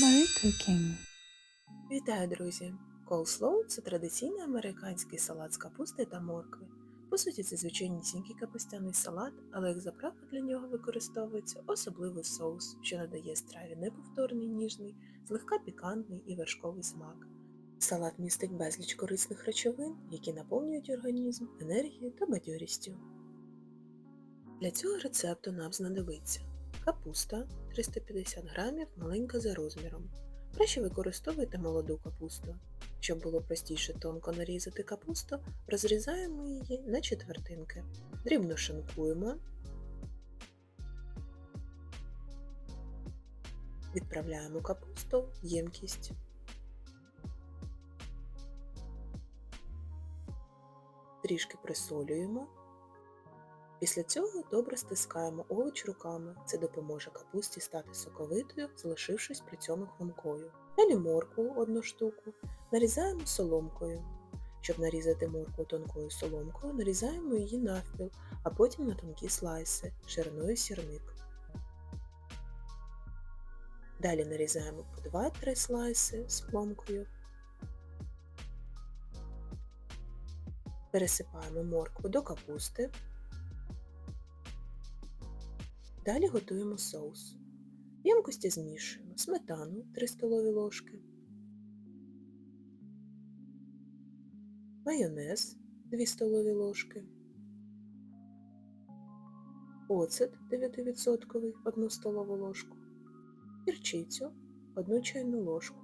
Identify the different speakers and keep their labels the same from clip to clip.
Speaker 1: Marie.
Speaker 2: Вітаю, друзі! Coleslaw – це традиційний американський салат з капусти та моркви. По суті, це звичайнісінький капустяний салат, але як заправка для нього використовується особливий соус, що надає страві неповторний ніжний, злегка пікантний і вершковий смак. Салат містить безліч корисних речовин, які наповнюють організм енергією та бадьорістю. Для цього рецепту нам знадобиться капуста 350 грамів, маленька за розміром. Краще використовуйте молоду капусту. Щоб було простіше тонко нарізати капусту, розрізаємо її на четвертинки. Дрібно шинкуємо. Відправляємо капусту в ємкість. Трішки присолюємо. Після цього добре стискаємо овоч руками. Це допоможе капусті стати соковитою, залишившись при цьому хрумкою. Далі моркву одну штуку нарізаємо соломкою. Щоб нарізати моркву тонкою соломкою, нарізаємо її навпіл, а потім на тонкі слайси шириною сірник. Далі нарізаємо по 2-3 слайси соломкою. Пересипаємо моркву до капусти. Далі готуємо соус. В ємкості змішуємо сметану 3 столові ложки, майонез 2 столові ложки, оцет 9% 1 столову ложку, гірчицю 1 чайну ложку,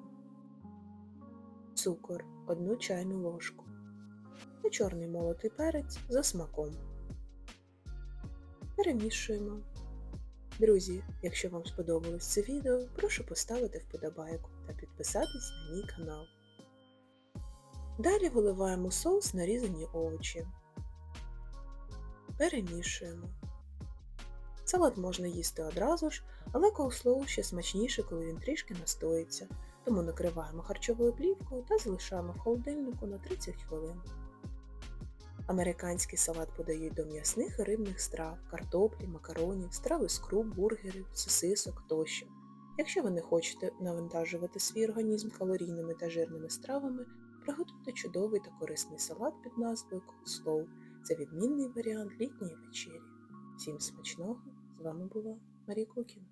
Speaker 2: цукор 1 чайну ложку та чорний молотий перець за смаком. Перемішуємо. Друзі, якщо вам сподобалось це відео, прошу поставити вподобайку та підписатись на мій канал. Далі виливаємо соус нарізані овочі. Перемішуємо. Салат можна їсти одразу ж, але коуслоу ще смачніше, коли він трішки настоїться, тому накриваємо харчовою плівкою та залишаємо в холодильнику на 30 хвилин. Американський салат подають до м'ясних і рибних страв, картоплі, макаронів, страви з круп, бургерів, сосисок тощо. Якщо ви не хочете навантажувати свій організм калорійними та жирними стравами, приготуйте чудовий та корисний салат під назвою Coleslaw. Це відмінний варіант літньої вечері. Всім смачного! З вами була Марія Кукін.